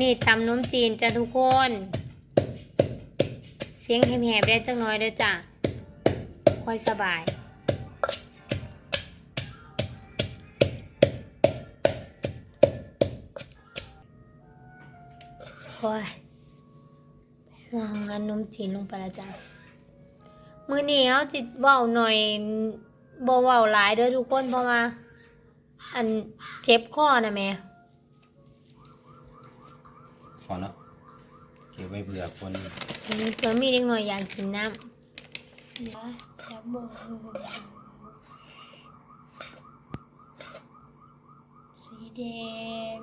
นี่ตำนมจีนจ้ะทุกคน เสียงแหบๆได้จังน้อยเด้อจ้ะค่อยสบายโอ้ยวางอันนมจีนลงไปแล้วจ้ะมือเหนี้เอาจิตเว้าหน่อยบ่เว้าหลายเด้อทุกคนเพราะว่าอันเจ็บคอนะแม่ ขอเนาะเก็บไว้เบื่อคนเผื่อมีเด็กหน่อยอยากกินน้จะบอกสีแดง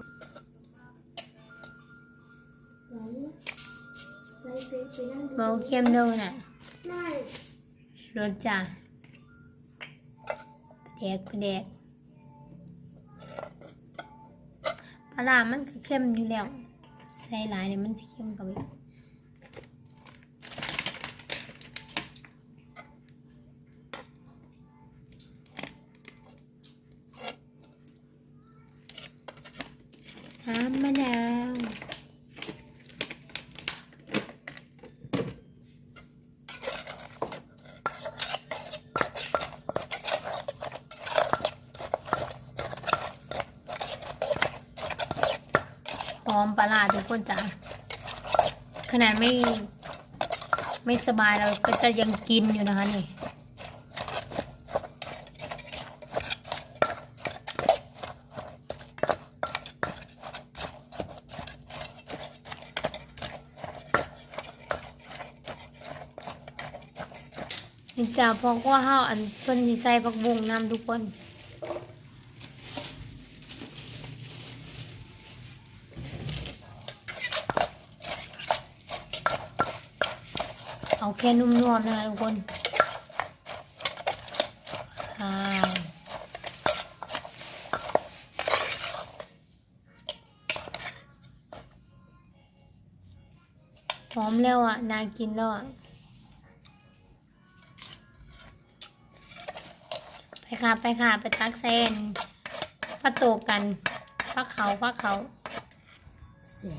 ไปไปไปนั่งำเมาเข้มเด้อน่ะไม่รสจ้ะแดกแดกปลาร้ามันก็เข้มอยู่แล้วใส่หลายเนี่ยมันจะเข้มกว่าอีกน้ำมะนาว อมปลาร้าทุกคนจ้ะขนาดไม่ ไม่สบายเราก็จะยังกินอยู่นะคะนี่จ้าพอว่าเฮาอันเพิ่นใส่ผักบุ้งน้ำทุกคน เอาแค่นุ่มๆนะคะทุกคนหอมแล้วอะน่ากินแล้วอะ ไปค่ะไปค่ะ ไปตักเส้นพัดโตกันพักเขาพักเขาเสีย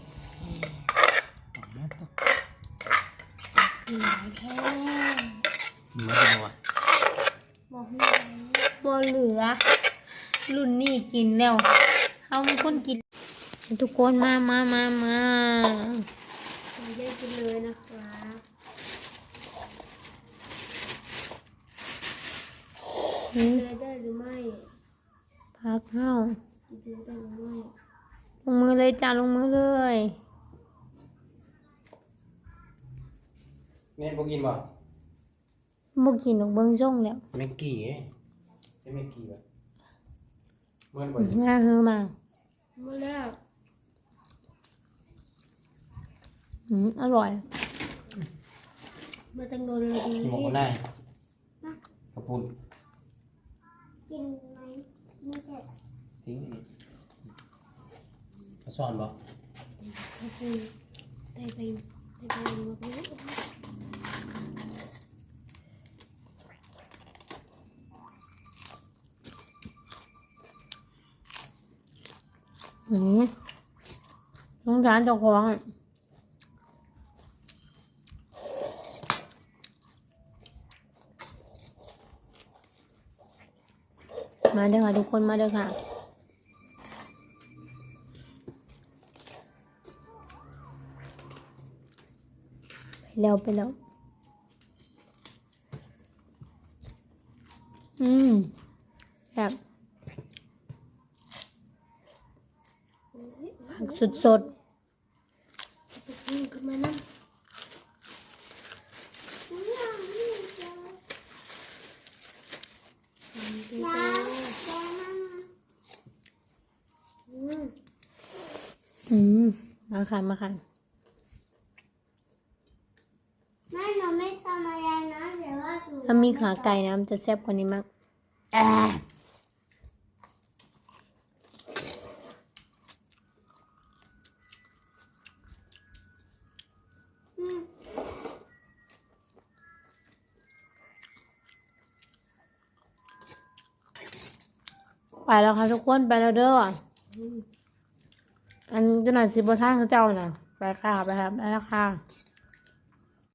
หลายแท้มีไม่เป็นวะบอกไม่ได้บ่เหลือ รุ่นนี้กินแล้วเอาเป็นคนกิน ทุกคนมามามามาไม่ได้กินเลยนะคะหืมเจอได้หรือไม่พักเฮาเจอได้หรือไม่ลงมือเลยจ้าลงมือเลย แม่พวกกินบ่บ่กินดอกเบิ่งส่งแล้วแม็กกี้เอ้ยใช่แม็กกี้บ่เมื่อบ่ง่าเฮอมาหมดแล้วอืมอร่อย มาตั้งโดนเลยดีหมกได้กระปุนกินไหมไม่เจ็บทิ้งนี่กระสอนบ่ก็คือได้ไปได้ไปหมดเล ยอืมสงสารเจ้าของมาเด้อค่ะทุกคนมาเด้อค่ะ ไปแล้วไปแล้ว อืมแบบผัก สดสดอืมขึ้นมานั่งอืมๆอืม มาค่ะมาค่ะแม่หนูไม่ทำอะไรนะเดี๋ยวว่าหนูถ้ามีขาไก่นะมันจะแซ่บกว่านี้มากแอะ อืม ไปแล้วค่ะทุกคนไปแล้วเด้ออันเจ้าหน่อยสิบท่านเขาเจ้าน่ะไปค่ะไปครับไปแล้วค่ะ